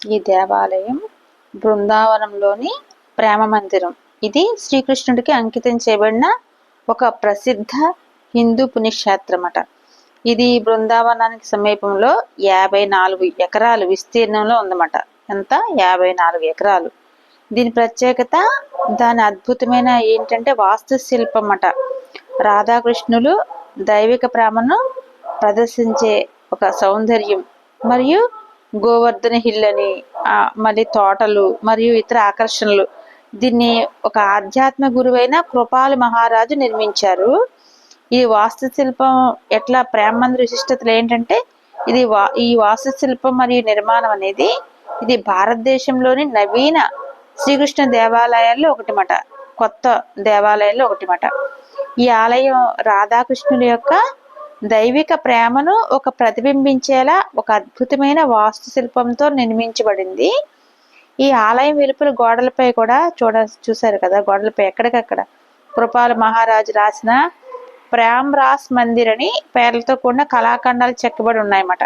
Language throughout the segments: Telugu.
ఈ దేవాలయం బృందావనంలోని ప్రేమ మందిరం. ఇది శ్రీకృష్ణుడికి అంకితం చేయబడిన ఒక ప్రసిద్ధ హిందూ పుణ్యక్షేత్రం అట ఇది బృందావనానికి సమీపంలో యాభై నాలుగు ఎకరాలు విస్తీర్ణంలో ఉందన్నమాట. ఎంత? యాభై నాలుగు ఎకరాలు. దీని ప్రత్యేకత దాని అద్భుతమైన ఏంటంటే వాస్తుశిల్పం అట రాధాకృష్ణులు దైవిక ప్రేమను ప్రదర్శించే ఒక సౌందర్యం మరియు గోవర్ధన హిల్ అని మళ్ళీ తోటలు మరియు ఇతర ఆకర్షణలు. దీన్ని ఒక ఆధ్యాత్మ గురువైన కృపాలు మహారాజు నిర్మించారు. ఈ వాస్తుశిల్పం ఎట్లా ప్రేమ విశిష్టతలు ఏంటంటే ఇది వా ఈ వాస్తుశిల్పం మరియు నిర్మాణం అనేది ఇది భారతదేశంలోని నవీన శ్రీకృష్ణ దేవాలయాల్లో ఒకటిమాట కొత్త దేవాలయాల్లో ఒకటిమాట. ఈ ఆలయం రాధాకృష్ణుల యొక్క దైవిక ప్రేమను ఒక ప్రతిబింబించేలా ఒక అద్భుతమైన వాస్తుశిల్పంతో నిర్మించబడింది. ఈ ఆలయం వెలుపల గోడలపై కూడా చూడ చూశారు కదా గోడలపై ఎక్కడికక్కడ కృపాల మహారాజు రాసిన ప్రేమ్ రాస్ మందిర్ అని పేర్లతో కూడిన కళాఖండాలు చెక్కబడి ఉన్నాయన్నమాట.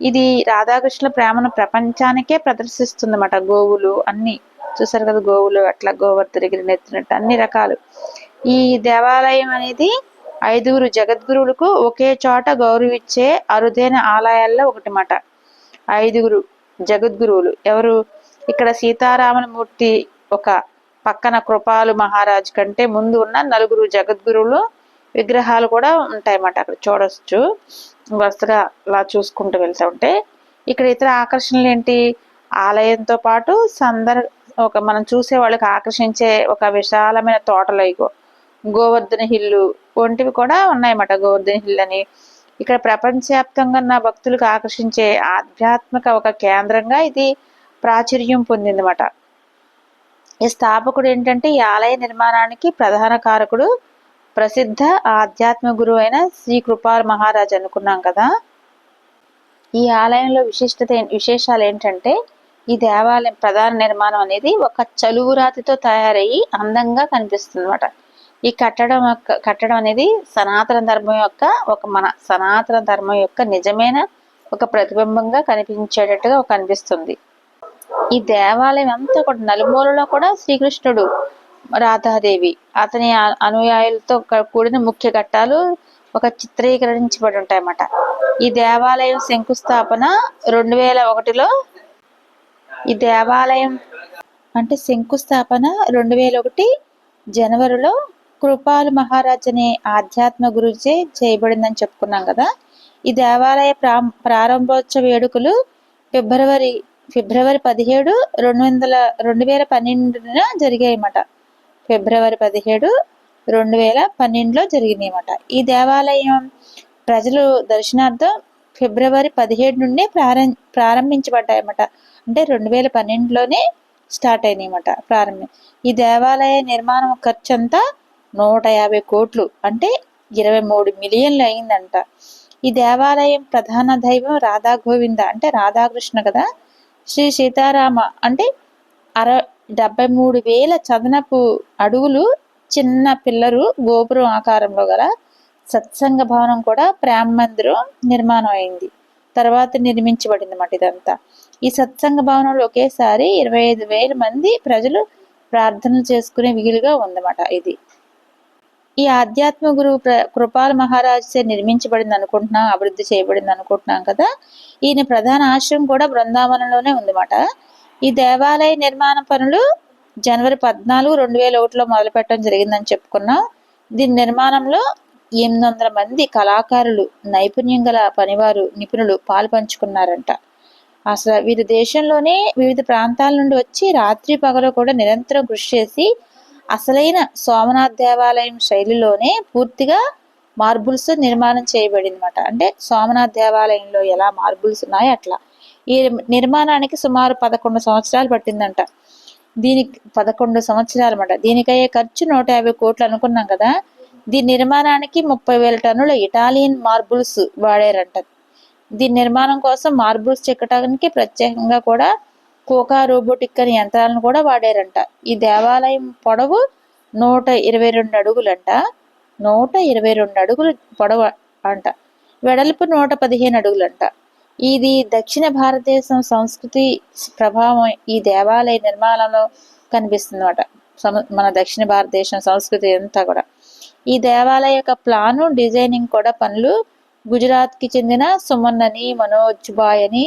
ఇది రాధాకృష్ణుల ప్రేమను ప్రపంచానికే ప్రదర్శిస్తుందన్నమాట. గోవులు అన్ని చూసారు కదా గోవులు అట్లా గోవర్ధనగిరి నెత్తినట్టు అన్ని రకాలు. ఈ దేవాలయం అనేది ఐదుగురు జగద్గురువులకు ఒకే చోట గౌరవించే అరుదైన ఆలయాల్లో ఒకటి మాట. ఐదుగురు జగద్గురువులు. ఎవరు? ఇక్కడ సీతారామన మూర్తి ఒక పక్కన కృపాలు మహారాజ్ కంటే ముందు ఉన్న నలుగురు జగద్గురువులు విగ్రహాలు కూడా ఉంటాయన్నమాట అక్కడ. చూడొచ్చు. వరుసగా అలా చూసుకుంటూ వెళ్తూ ఉంటే. ఇక్కడ ఇతర ఆకర్షణలు ఏంటి? ఆలయంతో పాటు సందర్ ఒక మనం చూసే వాళ్ళకి ఆకర్షించే ఒక విశాలమైన తోటలు ఇగో. గోవర్ధన హిల్లు వంటివి కూడా ఉన్నాయన్నమాట. గోవర్ధన హిల్ అని. ఇక్కడ ప్రపంచవ్యాప్తంగా ఉన్న భక్తులకు ఆకర్షించే ఆధ్యాత్మిక ఒక కేంద్రంగా ఇది ప్రాచుర్యం పొందిందన్నమాట. ఈ స్థాపకుడు ఏంటంటే ఈ ఆలయ నిర్మాణానికి ప్రధాన కారకుడు ప్రసిద్ధ ఆధ్యాత్మ గురువు అయిన శ్రీ కృపాల్ మహారాజ్ అనుకున్నాం కదా. ఈ ఆలయంలో విశిష్టత విశేషాలు ఏంటంటే ఈ దేవాలయం ప్రధాన నిర్మాణం అనేది ఒక చలువు రాతితో తయారయ్యి అందంగా కనిపిస్తుంది అనమాట ఈ కట్టడం యొక్క కట్టడం అనేది సనాతన ధర్మం యొక్క ఒక మన సనాతన ధర్మం యొక్క నిజమైన ఒక ప్రతిబింబంగా కనిపించేటట్టుగా కనిపిస్తుంది. ఈ దేవాలయం అంతా కూడా నలుమూలలో కూడా శ్రీకృష్ణుడు రాధాదేవి. అతని అనుయాయులతో కూడిన ముఖ్య ఘట్టాలు ఒక చిత్రీకరించబడి ఉంటాయన్నమాట. ఈ దేవాలయం శంకుస్థాపన రెండు వేల ఒకటిలో ఈ దేవాలయం అంటే శంకుస్థాపన రెండు వేల ఒకటి జనవరిలో కృపాలు మహారాజ్ అనే ఆధ్యాత్మ గురుచే చేయబడిందని చెప్పుకున్నాం కదా. ఈ దేవాలయ ప్రా ప్రారంభోత్సవ వేడుకలు ఫిబ్రవరి ఫిబ్రవరి పదిహేడు రెండు వందల రెండు వేల పన్నెండున జరిగాయన్నమాట. ఫిబ్రవరి పదిహేడు రెండు వేల పన్నెండులో జరిగినాయి ఈ దేవాలయం ప్రజలు దర్శనార్థం ఫిబ్రవరి పదిహేడు నుండి ప్రారం ప్రారంభించబడ్డాయన్నమాట. అంటే రెండు వేల పన్నెండులోనే స్టార్ట్ అయినాయి అన్నమాట ప్రారంభం. ఈ దేవాలయ నిర్మాణం ఖర్చు అంతా నూట యాభై కోట్లు అంటే ఇరవై మూడు మిలియన్లు అయిందంట. ఈ దేవాలయం ప్రధాన దైవం రాధా గోవింద అంటే రాధాకృష్ణ కదా? శ్రీ సీతారామ అంటే అర డెబ్బై మూడు వేల చదనపు అడుగులు చిన్న పిల్లరు గోపురం ఆకారంలో గల సత్సంగ భవనం కూడా ప్రేమ మందిరం నిర్మాణం అయింది. తర్వాత నిర్మించబడింది అన్నమాట ఇదంతా. ఈ సత్సంగ భవనంలో ఒకేసారి ఇరవై ఐదు వేల మంది ప్రజలు ప్రార్థనలు చేసుకునే వీలుగా ఉందన్నమాట ఇది. ఈ ఆధ్యాత్మ గురువు ప్ర- కృపాల మహారాజ్ చే నిర్మించబడింది అనుకుంటున్నాం అభివృద్ధి చేయబడింది అనుకుంటున్నాం కదా. ఈయన ప్రధాన ఆశ్రమం కూడా బృందావనంలోనే ఉందన్నమాట. ఈ దేవాలయ నిర్మాణ పనులు జనవరి పద్నాలుగు రెండు వేల ఒకటిలో మొదలు పెట్టడం జరిగిందని చెప్పుకున్నాం. దీని నిర్మాణంలో ఎనిమిది వందల మంది కళాకారులు నైపుణ్యం గల పనివారు నిపుణులు పాల్పంచుకున్నారంట. అసలు వీరు దేశంలోనే వివిధ ప్రాంతాల నుండి వచ్చి రాత్రి పగలు కూడా నిరంతరం కృషి చేసి అసలైన సోమనాథ్ దేవాలయం శైలిలోనే పూర్తిగా మార్బుల్స్ నిర్మాణం చేయబడింది అనమాట అంటే సోమనాథ్ దేవాలయంలో ఎలా మార్బుల్స్ ఉన్నాయో అట్లా. ఈ నిర్మాణానికి సుమారు పదకొండు సంవత్సరాలు పట్టిందంట. దీనికి పదకొండు సంవత్సరాలు అనమాట దీనికయ్యే ఖర్చు నూట యాభై కోట్లు అనుకున్నాం కదా. దీని నిర్మాణానికి ముప్పై వేల టన్నుల ఇటాలియన్ మార్బుల్స్ వాడారంట. దీని నిర్మాణం కోసం మార్బుల్స్ చెక్కటానికి ప్రత్యేకంగా కూడా కోకా రోబోటిక్ అనే యంత్రాలను కూడా వాడారంట. ఈ దేవాలయం పొడవు నూట ఇరవై రెండు అడుగులంట. నూట ఇరవై రెండు అడుగులు పొడవు అంట. వెడల్పు నూట పదిహేను అడుగులంట. ఇది దక్షిణ భారతదేశం సంస్కృతి ప్రభావం ఈ దేవాలయ నిర్మాణంలో కనిపిస్తుంది మన దక్షిణ భారతదేశం సంస్కృతి అంతా కూడా. ఈ దేవాలయ యొక్క ప్లాను డిజైనింగ్ కూడా పనులు గుజరాత్కి చెందిన సుమన్ అని మనోజ్ బాయ్ అని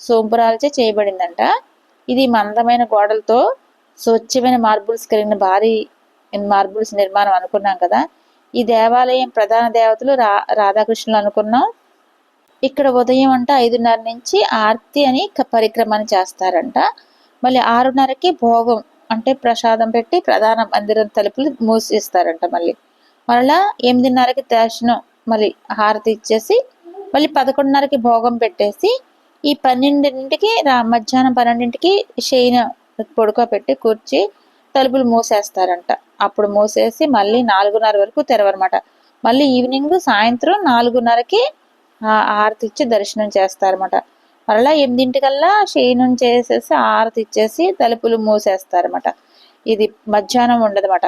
సోంపురాలచే చేయబడిందంట. ఇది మందమైన గోడలతో స్వచ్ఛమైన మార్బుల్స్ కలిగిన భారీ మార్బుల్స్ నిర్మాణం అనుకున్నాం కదా. ఈ దేవాలయం ప్రధాన దేవతలు రా రాధాకృష్ణులు అనుకున్నాం. ఇక్కడ ఉదయం అంట ఐదున్నర నుంచి ఆర్తి అని పరిక్రమను చేస్తారంట. మళ్ళీ ఆరున్నరకి భోగం అంటే ప్రసాదం పెట్టి ప్రధాన మందిరం తలుపులు మూసిస్తారంట మళ్ళీ. మరలా ఎనిమిదిన్నరకి దర్శనం మళ్ళీ హారతి ఇచ్చేసి మళ్ళీ పదకొండున్నరకి భోగం పెట్టేసి ఈ పన్నెండింటికి రా మధ్యాహ్నం పన్నెండింటికి షెయిన్ పెట్టి కూర్చి తలుపులు మూసేస్తారంట. అప్పుడు మూసేసి మళ్ళీ నాలుగున్నర వరకు తెరవనమాట. మళ్ళీ ఈవినింగ్ సాయంత్రం నాలుగున్నరకి ఆరతి ఇచ్చి దర్శనం చేస్తారన్నమాట. మరలా ఎనిమిదింటికల్లా షేనం చేసేసి ఆరతి ఇచ్చేసి తలుపులు మూసేస్తారన్నమాట. ఇది మధ్యాహ్నం ఉండదన్నమాట.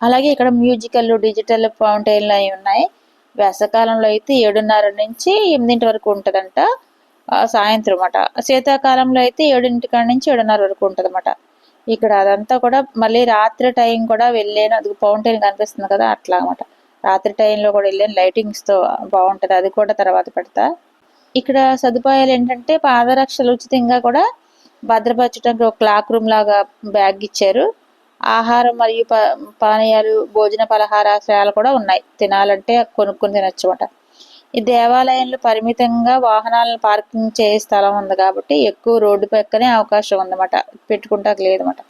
అలాగే ఇక్కడ మ్యూజికల్ డిజిటల్ ఫౌంటైన్లు అవి ఉన్నాయి. వేసవకాలంలో అయితే ఏడున్నర నుంచి ఎనిమిదింటి వరకు ఉంటుందంట. సాయంత్రం అన్నమాట శీతాకాలంలో అయితే ఏడింటి కాడ నుంచి ఏడున్నర వరకు ఉంటుంది అన్నమాట ఇక్కడ అదంతా కూడా మళ్ళీ రాత్రి టైం కూడా వెళ్ళాను అది ఫౌంటైన్ కనిపిస్తుంది కదా అట్లా అనమాట రాత్రి టైంలో కూడా వెళ్ళాను లైటింగ్స్తో బాగుంటుంది. అది కూడా తర్వాత పెడతా. ఇక్కడ సదుపాయాలు ఏంటంటే పాదరక్షలు ఉచితంగా కూడా భద్రపరచడానికి ఒక క్లాక్ రూమ్ లాగా బ్యాగ్ ఇచ్చారు. ఆహారం మరియు పానీయాలు భోజన పలహారాశ్రయాలు కూడా ఉన్నాయి. తినాలంటే కొనుక్కొని తినచ్చు అనమాట ఈ దేవాలయంలో పరిమితంగా వాహనాలను పార్కింగ్ చేసే స్థలం ఉంది కాబట్టి ఎక్కువ రోడ్డు పక్కనే అవకాశం ఉందన్నమాట. పెట్టుకుంటాక లేదన్నమాట.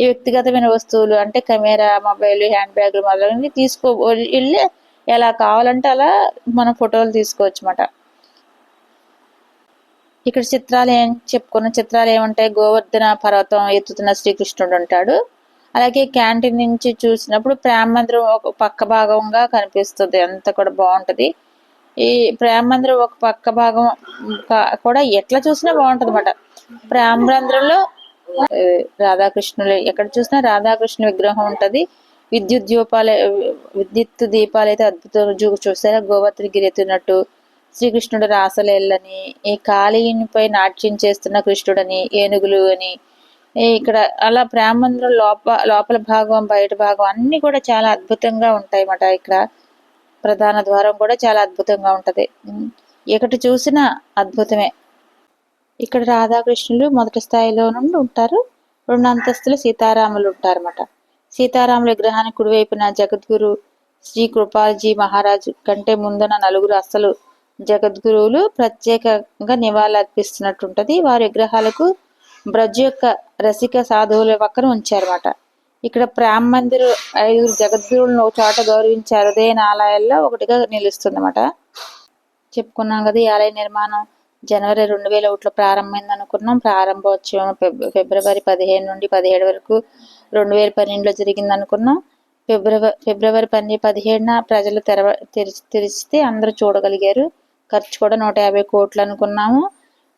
ఈ వ్యక్తిగతమైన వస్తువులు అంటే కెమెరా మొబైల్ హ్యాండ్ బ్యాగులు మొదలైనవి తీసుకో వెళ్ళి ఎలా కావాలంటే అలా మనం ఫోటోలు తీసుకోవచ్చు అన్నమాట ఇక్కడ చిత్రాలు ఏం చెప్పుకున్న చిత్రాలు ఏమంటాయి? గోవర్ధన పర్వతం ఎత్తుతున్న శ్రీకృష్ణుడు ఉంటాడు. అలాగే క్యాంటీన్ నుంచి చూసినప్పుడు ప్రేమ మందిరం ఒక పక్క భాగంగా కనిపిస్తుంది. అంత కూడా బాగుంటది. ఈ ప్రేమ మందిరం ఒక పక్క భాగం కూడా ఎట్లా చూసినా బాగుంటది అనమాట ప్రేమ మందిరంలో రాధాకృష్ణులు ఎక్కడ చూసినా రాధాకృష్ణ విగ్రహం ఉంటది. విద్యుత్ దీపాలు విద్యుత్ దీపాలు అయితే అద్భుతం చూసారా గోవర్ధన గిరెత్తున్నట్టు శ్రీకృష్ణుడు రాసలేళ్ళని ఈ కాళీనిపై నాట్యం చేస్తున్న కృష్ణుడని ఏనుగులు అని ఇక్కడ అలా ప్రేమ మందిరం లోప లోపల భాగం బయట భాగం అన్ని కూడా చాలా అద్భుతంగా ఉంటాయి అన్నమాట ఇక్కడ. ప్రధాన ద్వారం కూడా చాలా అద్భుతంగా ఉంటది. ఎక్కడ చూసినా అద్భుతమే. ఇక్కడ రాధాకృష్ణులు మొదటి స్థాయిలో నుండి ఉంటారు. రెండు అంతస్తులు సీతారాములు ఉంటారన్నమాట. సీతారాముల విగ్రహానికి కుడివైపున జగద్గురు శ్రీ కృపాల్జీ మహారాజు కంటే ముందున నలుగురు అస్సలు జగద్గురువులు ప్రత్యేకంగా నివాళులర్పిస్తున్నట్టుంటది. వారి విగ్రహాలకు బ్రజ్ యొక్క రసిక సాధువుల పక్కన ఉంచారన్నమాట. ఇక్కడ ప్రేమ మందిర్ ఐదుగురు జగద్గురువులను ఒక చోట గౌరవించారు. అదే ఆలయాల్లో ఒకటిగా నిలుస్తుంది చెప్పుకున్నాం కదా ఈ ఆలయ నిర్మాణం జనవరి రెండు వేల ఒకటిలో ప్రారంభమైంది అనుకున్నాం ప్రారంభోత్సవం ఫిబ్రవరి పదిహేను నుండి పదిహేడు వరకు రెండు వేల పన్నెండులో జరిగింది అనుకున్నాం ఫిబ్రవరి ఫిబ్రవరి పన్నెండు పదిహేడున ప్రజలు తెరవ తెరిచి తెరిచితే అందరూ చూడగలిగారు. ఖర్చు కూడా నూట యాభై కోట్లు అనుకున్నాము.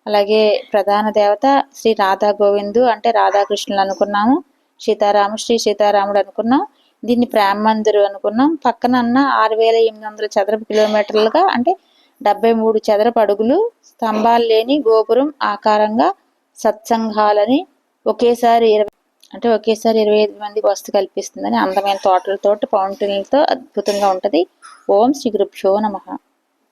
అలాగే ప్రధాన దేవత శ్రీ రాధా గోవిందు అంటే రాధాకృష్ణులు అనుకున్నాము. సీతారామ శ్రీ సీతారాముడు అనుకున్నాం. దీన్ని ప్రేమ మందిరు అనుకున్నాం. పక్కన అన్న ఆరు వేల ఎనిమిది వందల చదరపు కిలోమీటర్లుగా అంటే డెబ్బై మూడు చదరపు అడుగులు స్తంభాలు లేని గోపురం ఆకారంగా సత్సంఘాలని ఒకేసారి ఇరవై అంటే ఒకేసారి ఇరవై ఐదు మంది వస్తు కల్పిస్తుందని అందమైన తోటలతో పౌంటైన్లతో అద్భుతంగా ఉంటుంది. ఓం శ్రీ గురుభ్యో నమ.